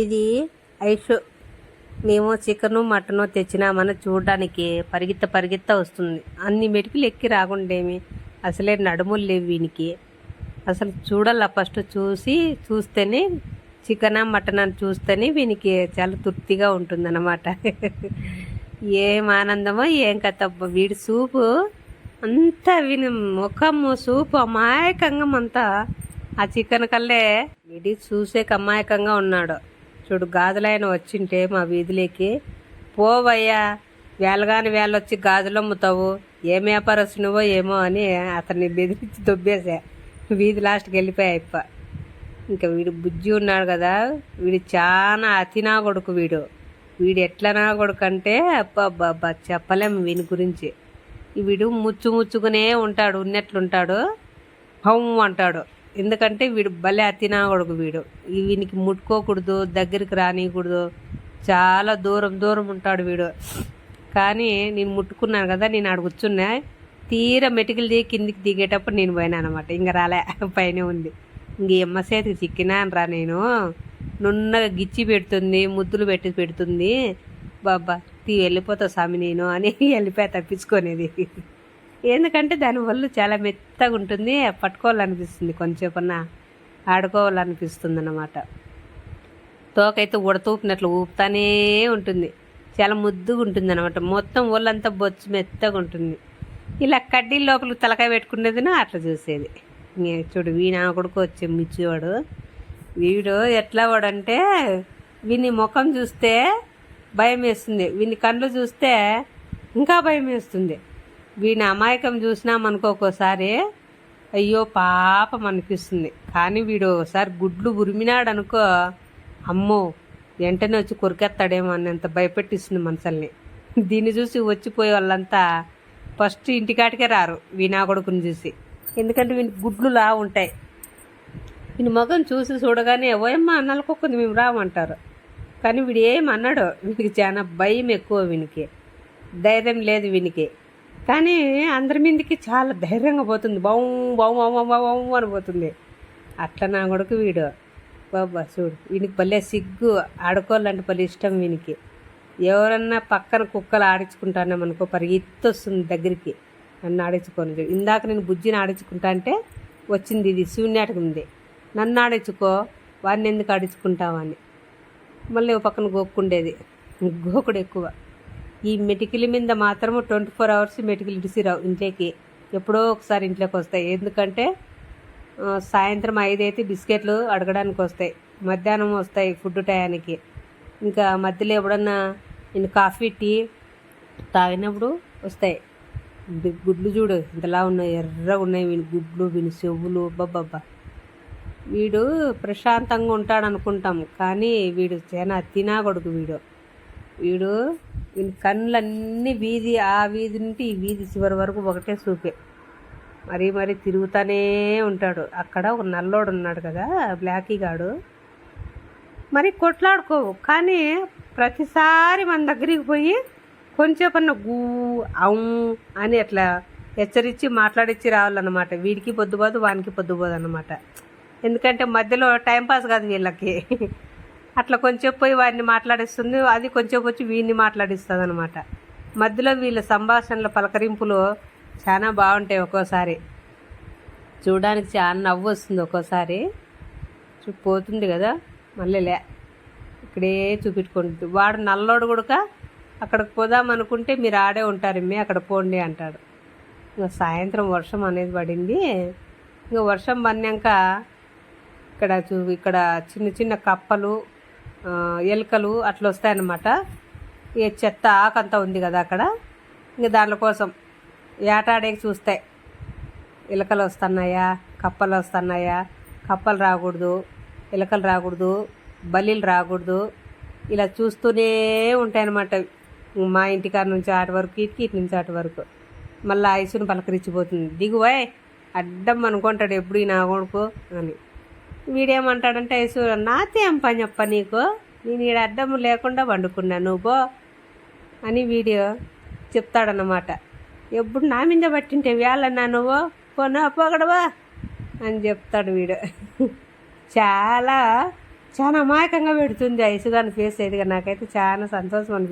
ఇది ఐషు మేము chicken mutton తెచ్చినామని చూడడానికి పరిగెత్త పరిగెత్త వస్తుంది. అన్ని మెటుకులు ఎక్కి రాకుండేమి. అసలే నడుములు లేవు వీనికి. అసలు చూడాల ఫస్ట్ చూసి చూస్తేనే చికెన్ మటన్ అని చూస్తేనే వీనికి చాలా తృప్తిగా ఉంటుందన్నమాట. ఏం ఆనందమో ఏం కథ వీడి సూపు అంతా విని ముఖము సూపు అమాయకంగా అంతా ఆ చికెన్ కల్లే వీడి చూసే అమాయకంగా ఉన్నాడు. చూడు గాజులైన వచ్చింటే మా వీధిలోకి పోవయ్యా. వేలగాని వేలొచ్చి గాజులు అమ్ముతావు ఏం వ్యాపారస్తునువో ఏమో అని అతన్ని బెదిరించి దొబ్బేసా వీధి లాస్ట్కి వెళ్ళిపోయా ఇప్ప. ఇంకా వీడు బుజ్జి ఉన్నాడు కదా వీడు చాలా అతినా కొడుకు వీడు. వీడు ఎట్లనా కొడుకు అంటే అబ్బా చెప్పలేము వీని గురించి. వీడు ముచ్చు ముచ్చుకునే ఉంటాడు ఉన్నట్లుంటాడు. హౌ అంటాడు. ఎందుకంటే వీడు భలే అతినా కొడుకు వీడు వీనికి ముట్టుకోకూడదు దగ్గరికి రానియకూడదు. చాలా దూరం దూరం ఉంటాడు వీడు. కానీ నేను ముట్టుకున్నాను కదా నేను ఆడ కూర్చున్నా తీర మెటికలు దిగి కిందికి దిగేటప్పుడు నేను పోయినా అనమాట. ఇంకా రాలే పైన ఉంది. ఇంక ఎమ్మ చేతికి చిక్కినాను రా నేను. నున్నగా గిచ్చి పెడుతుంది ముద్దులు పెట్టి పెడుతుంది. బాబా తీ వెళ్ళిపోతావు స్వామి నేను అని వెళ్ళిపోయా తప్పించుకునేది. ఎందుకంటే దాని వల్ల చాలా మెత్తగా ఉంటుంది పట్టుకోవాలనిపిస్తుంది కొంచెంసేపన్నా ఆడుకోవాలనిపిస్తుంది అన్నమాట తోకైతే ఉడతూపినట్లు ఊపుతానే ఉంటుంది చాలా ముద్దుగా ఉంటుంది అనమాట మొత్తం ఒళ్ళంతా బొచ్చు మెత్తగా ఉంటుంది. ఇలా కడ్డీ లోపల తలకాయ పెట్టుకునేదినో అట్లా చూసేది. చూడు వీణ కొడుకు వచ్చే మిచ్చివాడు వీడు ఎట్లా వాడంటే వీని ముఖం చూస్తే భయం వేస్తుంది వీని కళ్ళు చూస్తే ఇంకా భయం వేస్తుంది. వీడిని అమాయకం చూసినామనుకో అయ్యో పాపం అనిపిస్తుంది. కానీ వీడు ఒకసారి గుడ్లు ఉరిమినాడు అనుకో అమ్మో వెంటనే వచ్చి కొరికేస్తాడేమో అన్నంత భయపెట్టిస్తుంది మనసల్ని. దీన్ని చూసి వచ్చిపోయే వాళ్ళంతా ఫస్ట్ ఇంటికాటికే రారు వీణా కొడుకుని చూసి. ఎందుకంటే వీని గుడ్లు లా ఉంటాయి. వీని మగం చూసి చూడగానే ఓయమ్మ నలకొక్కుంది మేము రామంటారు. కానీ వీడు ఏమన్నాడు వీనికి చాలా భయం ఎక్కువ వీనికి. ధైర్యం లేదు వీనికి. కానీ అందరి మీదకి చాలా ధైర్యంగా పోతుంది. బావు బావు బావు బావు అని పోతుంది. అట్లా నా కొడుకు వీడు. బాబా చూడు వీనికి భలే సిగ్గు. ఆడుకోవాలంటే భలే ఇష్టం వీనికి. ఎవరన్నా పక్కన కుక్కలు ఆడించుకుంటానేమనుకో పరిగెత్తి వస్తుంది దగ్గరికి. నన్ను ఆడించుకొని ఇందాక నేను బుజ్జిని ఆడించుకుంటా అంటే వచ్చింది ఇది శూన్యాటకం ఉంది. నన్ను ఆడించుకో వాడిని ఎందుకు ఆడించుకుంటావని మళ్ళీ పక్కన గోక్కుండేది. గోకుడు ఎక్కువ. ఈ మెటికల మీద మాత్రము ట్వంటీ ఫోర్ అవర్స్ మెటికలు ఇడిసిరావు ఇంట్లోకి. ఎప్పుడో ఒకసారి ఇంట్లోకి వస్తాయి. ఎందుకంటే సాయంత్రం ఐదైతే బిస్కెట్లు అడగడానికి వస్తాయి. మధ్యాహ్నం వస్తాయి ఫుడ్ టయానికి. ఇంకా మధ్యలో ఎప్పుడన్నా నేను కాఫీ టీ తాగినప్పుడు వస్తాయి. గుడ్లు చూడు ఇంతలా ఉన్నాయి ఎర్రగా ఉన్నాయి వీని గుడ్లు వీని చెవులు బాబ్బా వీడు ప్రశాంతంగా ఉంటాడు అనుకుంటాం కానీ వీడు చాలా తినా కొడుకు వీడు. వీడు కళ్ళన్నీ వీధి ఆ వీధి నుండి ఈ వీధి చివరి వరకు ఒకటే చూపే. మరీ మరీ తిరుగుతానే ఉంటాడు. అక్కడ ఒక నల్లోడు ఉన్నాడు కదా బ్లాకీ గాడు. మరి కొట్లాడుకోవు కానీ ప్రతిసారి మన దగ్గరికి పోయి కొంచెం గూ అవు అని అట్లా హెచ్చరించి మాట్లాడించి రావాలన్నమాట. వీడికి పొద్దుపోదు వానికి పొద్దుపోదు అనమాట ఎందుకంటే మధ్యలో టైంపాస్ కాదు వీళ్ళకి. అట్లా కొంచెం పోయి వాడిని మాట్లాడిస్తుంది. అది కొంచెం వచ్చి వీడిని మాట్లాడిస్తుంది అనమాట మధ్యలో వీళ్ళ సంభాషణల పలకరింపులు చాలా బాగుంటాయి ఒక్కోసారి. చూడడానికి చాలా నవ్వు వస్తుంది ఒక్కోసారి. చూ- పోతుంది కదా మళ్ళీ లే ఇక్కడే చూపించుకుంటుంది వాడు నల్లోడు కూడా అక్కడికి పోదాం అనుకుంటే మీరు ఆడే ఉంటారు మీ అక్కడ పోండి అంటాడు. ఇంకా సాయంత్రం వర్షం అనేది పడింది. ఇంకా వర్షం పడినాక ఇక్కడ చూ ఇక్కడ చిన్న చిన్న కప్పలు ఎలుకలు అట్లా వస్తాయన్నమాట. ఈ చెత్త ఆకంతా ఉంది కదా అక్కడ. ఇంక దాని కోసం ఏటాడేకి చూస్తాయి ఎలుకలు వస్తున్నాయా కప్పలు వస్తున్నాయా కప్పలు రాకూడదు ఎలుకలు రాకూడదు బల్లీలు రాకూడదు. ఇలా చూస్తూనే ఉంటాయన్నమాట మా ఇంటికాడ నుంచి అటు వరకు ఇటుకి ఇటు నుంచి అటు వరకు. మళ్ళీ ఐసుని పలకరించిపోతుంది. దిగువాయ్ అడ్డం అనుకుంటాడు ఎప్పుడు ఈ నా కొడుకు అని. వీడేమంటాడంటే ఐసు నాతో ఏం పని చెప్ప నీకు? నేను ఈడ అడ్డం లేకుండా వండుకున్నా నువ్వు? అని వీడియో చెప్తాడనమాట ఎప్పుడు నా మీద పట్టింటే వేళన్నా నువ్వు? పోనా అప్పగడవా అని చెప్తాడు వీడు. చాలా చాలా అమాయకంగా పెడుతుంది ఐసుగాని ఫేస్ అయితే నాకైతే చాలా సంతోషం అనిపిస్తుంది.